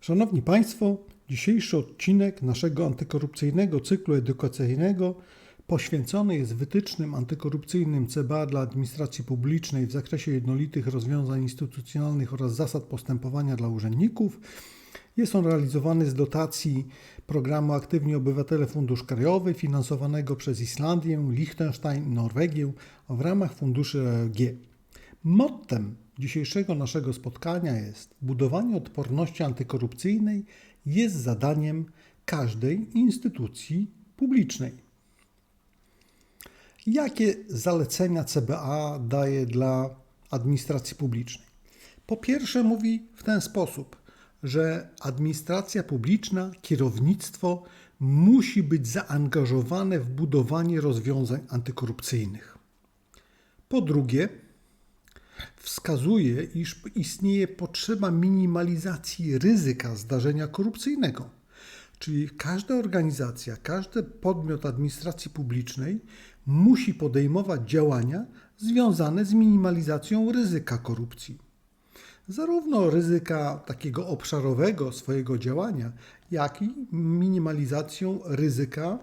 Szanowni Państwo, dzisiejszy odcinek naszego antykorupcyjnego cyklu edukacyjnego poświęcony jest wytycznym antykorupcyjnym CBA dla administracji publicznej w zakresie jednolitych rozwiązań instytucjonalnych oraz zasad postępowania dla urzędników. Jest on realizowany z dotacji programu Aktywni Obywatele Fundusz Krajowy finansowanego przez Islandię, Liechtenstein i Norwegię w ramach funduszy EOG. Mottem dzisiejszego naszego spotkania jest budowanie odporności antykorupcyjnej jest zadaniem każdej instytucji publicznej. Jakie zalecenia CBA daje dla administracji publicznej? Po pierwsze, mówi w ten sposób, że administracja publiczna, kierownictwo musi być zaangażowane w budowanie rozwiązań antykorupcyjnych. Po drugie, wskazuje, iż istnieje potrzeba minimalizacji ryzyka zdarzenia korupcyjnego. Czyli każda organizacja, każdy podmiot administracji publicznej musi podejmować działania związane z minimalizacją ryzyka korupcji. Zarówno ryzyka takiego obszarowego swojego działania, jak i minimalizacją ryzyka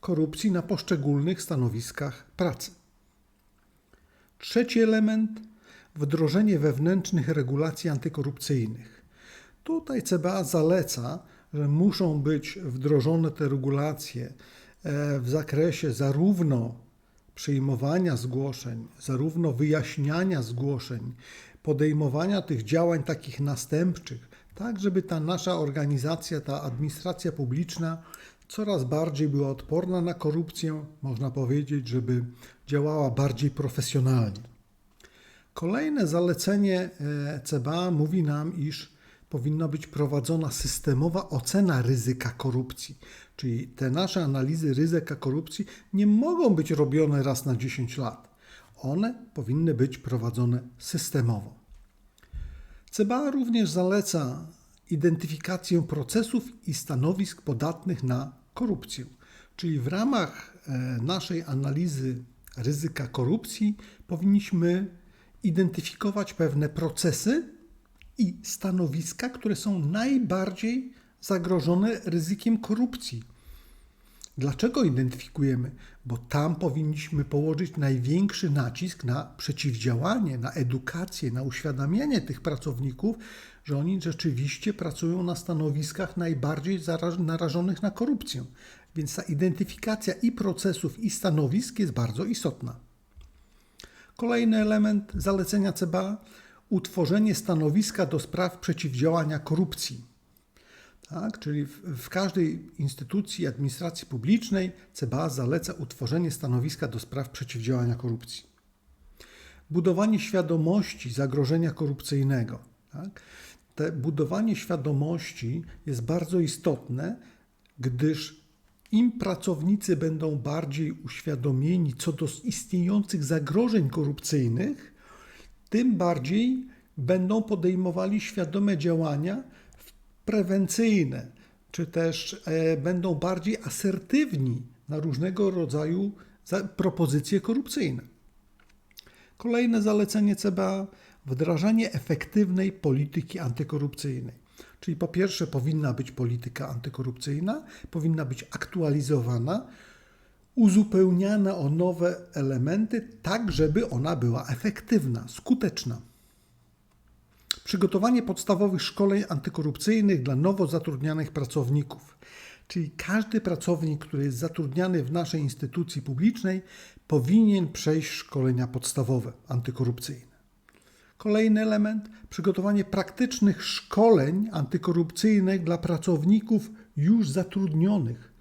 korupcji na poszczególnych stanowiskach pracy. Trzeci element wdrożenie wewnętrznych regulacji antykorupcyjnych. Tutaj CBA zaleca, że muszą być wdrożone te regulacje e, w zakresie zarówno przyjmowania zgłoszeń, zarówno wyjaśniania zgłoszeń, podejmowania tych działań takich następczych, tak żeby ta nasza organizacja, ta administracja publiczna coraz bardziej była odporna na korupcję, można powiedzieć, żeby działała bardziej profesjonalnie. Kolejne zalecenie e, CBA mówi nam, iż powinna być prowadzona systemowa ocena ryzyka korupcji. Czyli te nasze analizy ryzyka korupcji nie mogą być robione raz na 10 lat. One powinny być prowadzone systemowo. CBA również zaleca identyfikację procesów i stanowisk podatnych na korupcję. Czyli w ramach e, naszej analizy ryzyka korupcji powinniśmy identyfikować pewne procesy i stanowiska, które są najbardziej zagrożone ryzykiem korupcji. Dlaczego identyfikujemy? Bo tam powinniśmy położyć największy nacisk na przeciwdziałanie, na edukację, na uświadamianie tych pracowników, że oni rzeczywiście pracują na stanowiskach najbardziej narażonych na korupcję. Więc ta identyfikacja i procesów, i stanowisk jest bardzo istotna. Kolejny element zalecenia CBA utworzenie stanowiska do spraw przeciwdziałania korupcji. Tak? Czyli w, w, każdej instytucji administracji publicznej CBA zaleca utworzenie stanowiska do spraw przeciwdziałania korupcji. Budowanie świadomości zagrożenia korupcyjnego. Tak? Te budowanie świadomości jest bardzo istotne, gdyż im pracownicy będą bardziej uświadomieni co do istniejących zagrożeń korupcyjnych, tym bardziej będą podejmowali świadome działania prewencyjne, czy też e, będą bardziej asertywni na różnego rodzaju propozycje korupcyjne. Kolejne zalecenie CBA wdrażanie efektywnej polityki antykorupcyjnej. Czyli po pierwsze powinna być polityka antykorupcyjna, powinna być aktualizowana, uzupełniana o nowe elementy, tak żeby ona była efektywna, skuteczna. Przygotowanie podstawowych szkoleń antykorupcyjnych dla nowo zatrudnianych pracowników. Czyli każdy pracownik, który jest zatrudniany w naszej instytucji publicznej, powinien przejść szkolenia podstawowe antykorupcyjne. Kolejny element przygotowanie praktycznych szkoleń antykorupcyjnych dla pracowników już zatrudnionych.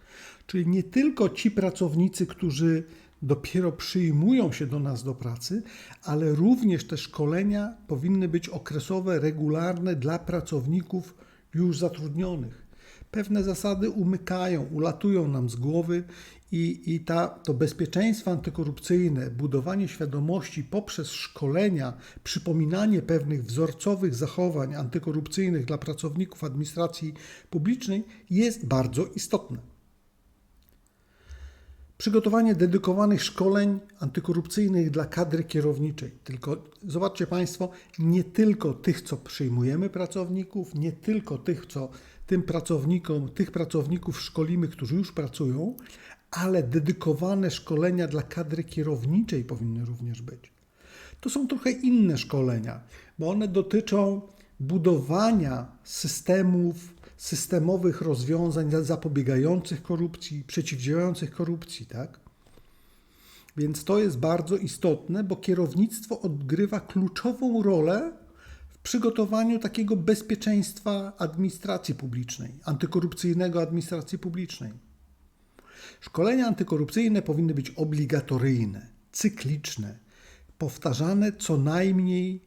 Czyli nie tylko ci pracownicy, którzy dopiero przyjmują się do nas do pracy, ale również te szkolenia powinny być okresowe, regularne dla pracowników już zatrudnionych. Pewne zasady umykają, ulatują nam z głowy i, i ta, to bezpieczeństwo antykorupcyjne, budowanie świadomości poprzez szkolenia, przypominanie pewnych wzorcowych zachowań antykorupcyjnych dla pracowników administracji publicznej jest bardzo istotne. Przygotowanie dedykowanych szkoleń antykorupcyjnych dla kadry kierowniczej. Tylko zobaczcie Państwo, nie tylko tych, co przyjmujemy pracowników, nie tylko tych, co tym pracownikom, tych pracowników szkolimy, którzy już pracują, ale dedykowane szkolenia dla kadry kierowniczej powinny również być. To są trochę inne szkolenia, bo one dotyczą budowania systemów, systemowych rozwiązań zapobiegających korupcji, przeciwdziałających korupcji, tak? Więc to jest bardzo istotne, bo kierownictwo odgrywa kluczową rolę w przygotowaniu takiego bezpieczeństwa administracji publicznej, antykorupcyjnego administracji publicznej. Szkolenia antykorupcyjne powinny być obligatoryjne, cykliczne, powtarzane co najmniej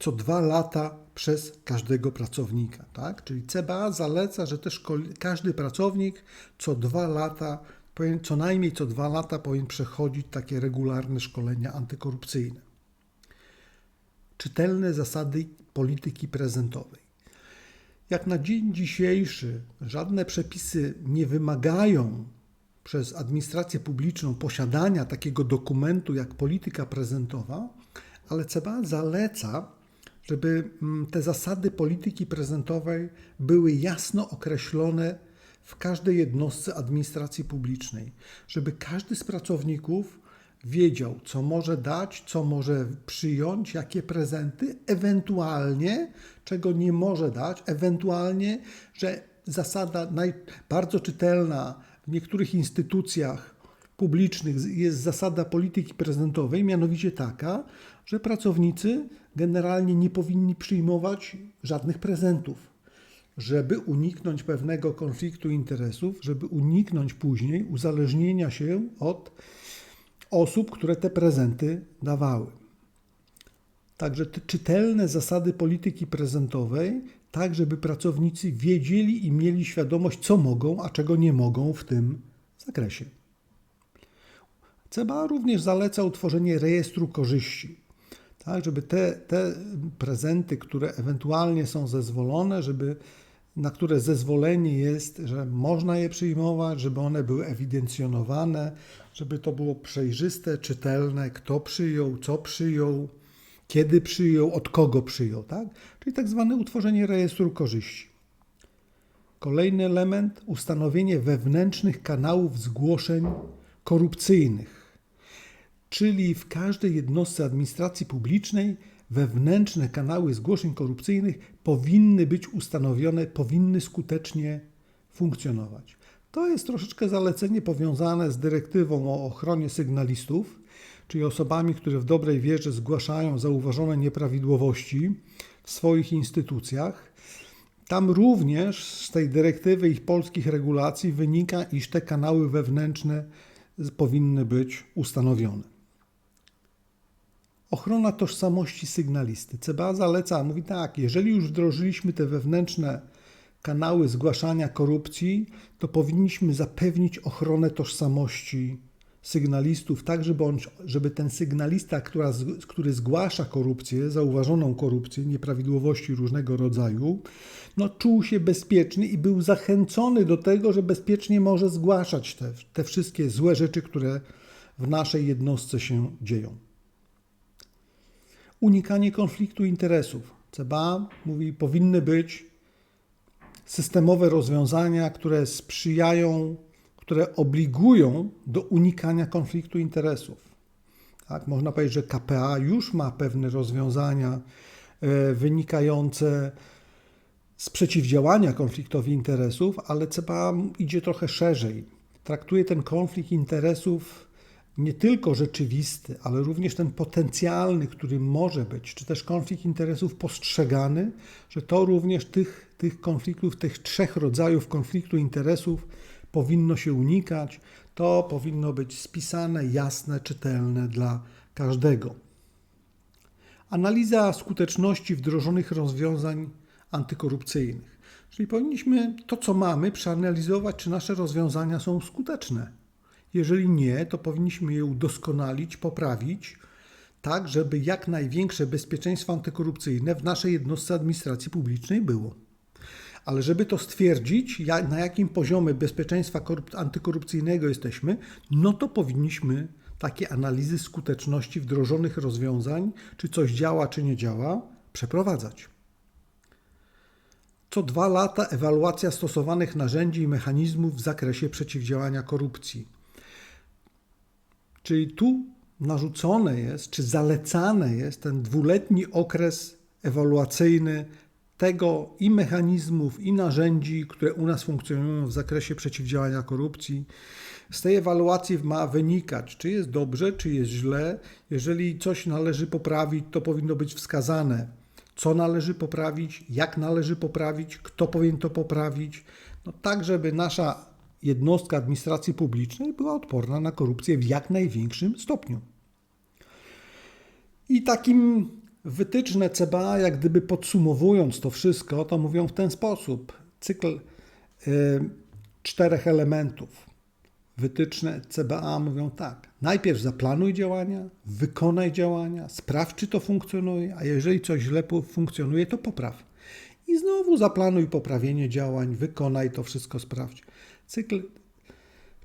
co dwa lata przez każdego pracownika. Tak? Czyli CBA zaleca, że też każdy pracownik co dwa lata, co najmniej co dwa lata powinien przechodzić takie regularne szkolenia antykorupcyjne. Czytelne zasady polityki prezentowej. Jak na dzień dzisiejszy żadne przepisy nie wymagają przez administrację publiczną posiadania takiego dokumentu jak polityka prezentowa, ale CBA zaleca, żeby mm, te zasady polityki prezentowej były jasno określone w każdej jednostce administracji publicznej, żeby każdy z pracowników wiedział, co może dać, co może przyjąć, jakie prezenty, ewentualnie czego nie może dać, ewentualnie, że zasada naj, bardzo czytelna w niektórych instytucjach publicznych jest zasada polityki prezentowej, mianowicie taka, że pracownicy generalnie nie powinni przyjmować żadnych prezentów, żeby uniknąć pewnego konfliktu interesów, żeby uniknąć później uzależnienia się od osób, które te prezenty dawały. Także te czytelne zasady polityki prezentowej, tak żeby pracownicy wiedzieli i mieli świadomość, co mogą, a czego nie mogą w tym zakresie. CBA również zaleca utworzenie rejestru korzyści tak, żeby te, te prezenty, które ewentualnie są zezwolone, żeby na które zezwolenie jest, że można je przyjmować, żeby one były ewidencjonowane, żeby to było przejrzyste, czytelne, kto przyjął, co przyjął, kiedy przyjął, od kogo przyjął, tak? Czyli tak zwane utworzenie rejestru korzyści. Kolejny element ustanowienie wewnętrznych kanałów zgłoszeń korupcyjnych czyli w każdej jednostce administracji publicznej wewnętrzne kanały zgłoszeń korupcyjnych powinny być ustanowione, powinny skutecznie funkcjonować. To jest troszeczkę zalecenie powiązane z dyrektywą o ochronie sygnalistów, czyli osobami, które w dobrej wierze zgłaszają zauważone nieprawidłowości w swoich instytucjach. Tam również z tej dyrektywy i polskich regulacji wynika, iż te kanały wewnętrzne powinny być ustanowione. Ochrona tożsamości sygnalisty. CBA zaleca, mówi tak, jeżeli już wdrożyliśmy te wewnętrzne kanały zgłaszania korupcji, to powinniśmy zapewnić ochronę tożsamości sygnalistów, tak żeby, on, żeby ten sygnalista, która, który zgłasza korupcję, zauważoną korupcję, nieprawidłowości różnego rodzaju, no, czuł się bezpieczny i był zachęcony do tego, że bezpiecznie może zgłaszać te, te wszystkie złe rzeczy, które w naszej jednostce się dzieją. Unikanie konfliktu interesów. CBA mówi, powinny być systemowe rozwiązania, które sprzyjają, które obligują do unikania konfliktu interesów. Tak, można powiedzieć, że KPA już ma pewne rozwiązania e, wynikające z przeciwdziałania konfliktowi interesów, ale CBA idzie trochę szerzej. Traktuje ten konflikt interesów nie tylko rzeczywisty, ale również ten potencjalny, który może być, czy też konflikt interesów postrzegany, że to również tych, tych konfliktów, tych trzech rodzajów konfliktu interesów powinno się unikać. To powinno być spisane, jasne, czytelne dla każdego. Analiza skuteczności wdrożonych rozwiązań antykorupcyjnych. Czyli powinniśmy to, co mamy, przeanalizować, czy nasze rozwiązania są skuteczne jeżeli nie, to powinniśmy je udoskonalić, poprawić, tak żeby jak największe bezpieczeństwo antykorupcyjne w naszej jednostce administracji publicznej było. Ale żeby to stwierdzić, na jakim poziomie bezpieczeństwa korup- antykorupcyjnego jesteśmy, no to powinniśmy takie analizy skuteczności wdrożonych rozwiązań, czy coś działa, czy nie działa, przeprowadzać. Co dwa lata ewaluacja stosowanych narzędzi i mechanizmów w zakresie przeciwdziałania korupcji. Czyli tu narzucone jest, czy zalecane jest ten dwuletni okres ewaluacyjny tego i mechanizmów, i narzędzi, które u nas funkcjonują w zakresie przeciwdziałania korupcji. Z tej ewaluacji ma wynikać, czy jest dobrze, czy jest źle. Jeżeli coś należy poprawić, to powinno być wskazane, co należy poprawić, jak należy poprawić, kto powinien to poprawić, no tak, żeby nasza jednostka administracji publicznej była odporna na korupcję w jak największym stopniu. I takim wytyczne CBA, jak gdyby podsumowując to wszystko, to mówią w ten sposób. Cykl y, czterech elementów. Wytyczne CBA mówią tak. Najpierw zaplanuj działania, wykonaj działania, sprawdź, czy to funkcjonuje, a jeżeli coś źle funkcjonuje, to popraw. I znowu zaplanuj poprawienie działań, wykonaj to wszystko, sprawdź. Cykl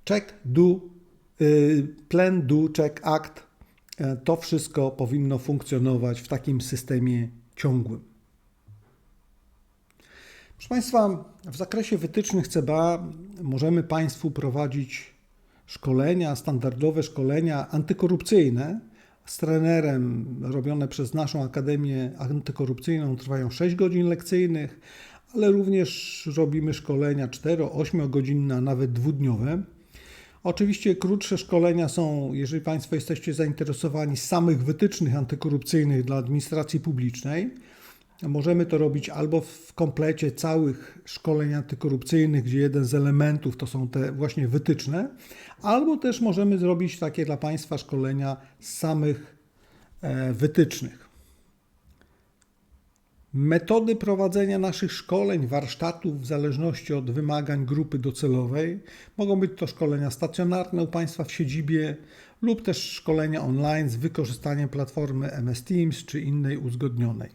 check, do, y, plan, do, check, act. E, to wszystko powinno funkcjonować w takim systemie ciągłym. Proszę Państwa, w zakresie wytycznych CBA możemy Państwu prowadzić szkolenia, standardowe szkolenia antykorupcyjne z trenerem robione przez naszą Akademię Antykorupcyjną. Trwają 6 godzin lekcyjnych, ale również robimy szkolenia 4-8 godzinne, a nawet dwudniowe. Oczywiście krótsze szkolenia są, jeżeli Państwo jesteście zainteresowani, samych wytycznych antykorupcyjnych dla administracji publicznej. Możemy to robić albo w komplecie całych szkoleń antykorupcyjnych, gdzie jeden z elementów to są te właśnie wytyczne, albo też możemy zrobić takie dla Państwa szkolenia z samych e, wytycznych. Metody prowadzenia naszych szkoleń, warsztatów w zależności od wymagań grupy docelowej mogą być to szkolenia stacjonarne u Państwa w siedzibie lub też szkolenia online z wykorzystaniem platformy MS Teams czy innej uzgodnionej.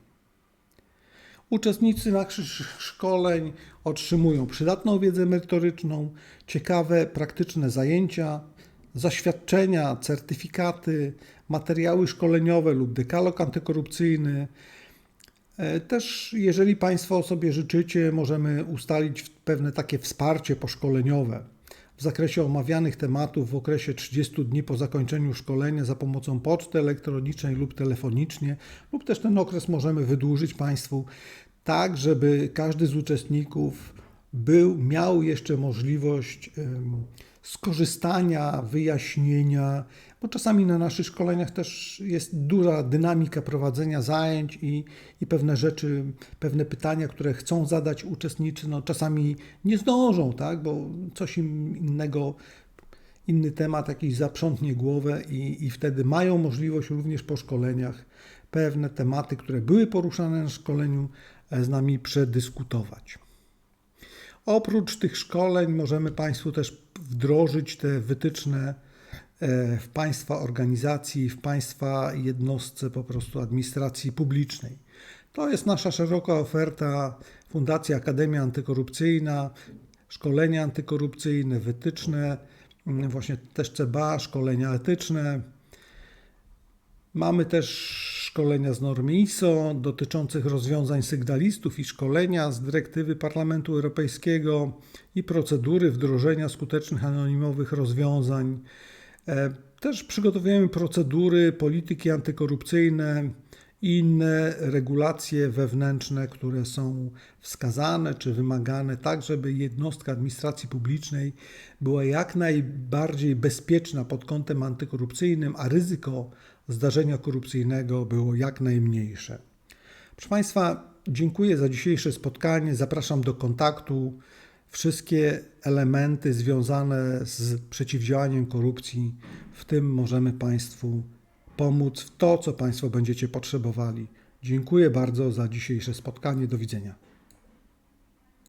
Uczestnicy naszych szkoleń otrzymują przydatną wiedzę merytoryczną, ciekawe, praktyczne zajęcia, zaświadczenia, certyfikaty, materiały szkoleniowe lub dekalog antykorupcyjny. E, też, jeżeli Państwo sobie życzycie, możemy ustalić pewne takie wsparcie poszkoleniowe w zakresie omawianych tematów w okresie 30 dni po zakończeniu szkolenia za pomocą poczty elektronicznej lub telefonicznie, lub też ten okres możemy wydłużyć Państwu tak, żeby każdy z uczestników był, miał jeszcze możliwość skorzystania, wyjaśnienia, bo czasami na naszych szkoleniach też jest duża dynamika prowadzenia zajęć i, i pewne rzeczy, pewne pytania, które chcą zadać uczestnicy, no czasami nie zdążą, tak, bo coś im innego, inny temat jakiś zaprzątnie głowę i, i wtedy mają możliwość również po szkoleniach pewne tematy, które były poruszane na szkoleniu, z nami przedyskutować. Oprócz tych szkoleń możemy Państwu też wdrożyć te wytyczne e, w Państwa organizacji, w Państwa jednostce po prostu administracji publicznej. To jest nasza szeroka oferta Fundacja Akademia Antykorupcyjna, szkolenia antykorupcyjne, wytyczne, mm, właśnie też CBA, szkolenia etyczne. Mamy też szkolenia z normy ISO dotyczących rozwiązań sygnalistów i szkolenia z dyrektywy Parlamentu Europejskiego i procedury wdrożenia skutecznych anonimowych rozwiązań. E, też przygotowujemy procedury, polityki antykorupcyjne i inne regulacje wewnętrzne, które są wskazane czy wymagane, tak żeby jednostka administracji publicznej była jak najbardziej bezpieczna pod kątem antykorupcyjnym, a ryzyko zdarzenia korupcyjnego było jak najmniejsze. Proszę Państwa, dziękuję za dzisiejsze spotkanie. Zapraszam do kontaktu. Wszystkie elementy związane z przeciwdziałaniem korupcji, w tym możemy Państwu pomóc w to, co Państwo będziecie potrzebowali. Dziękuję bardzo za dzisiejsze spotkanie. Do widzenia.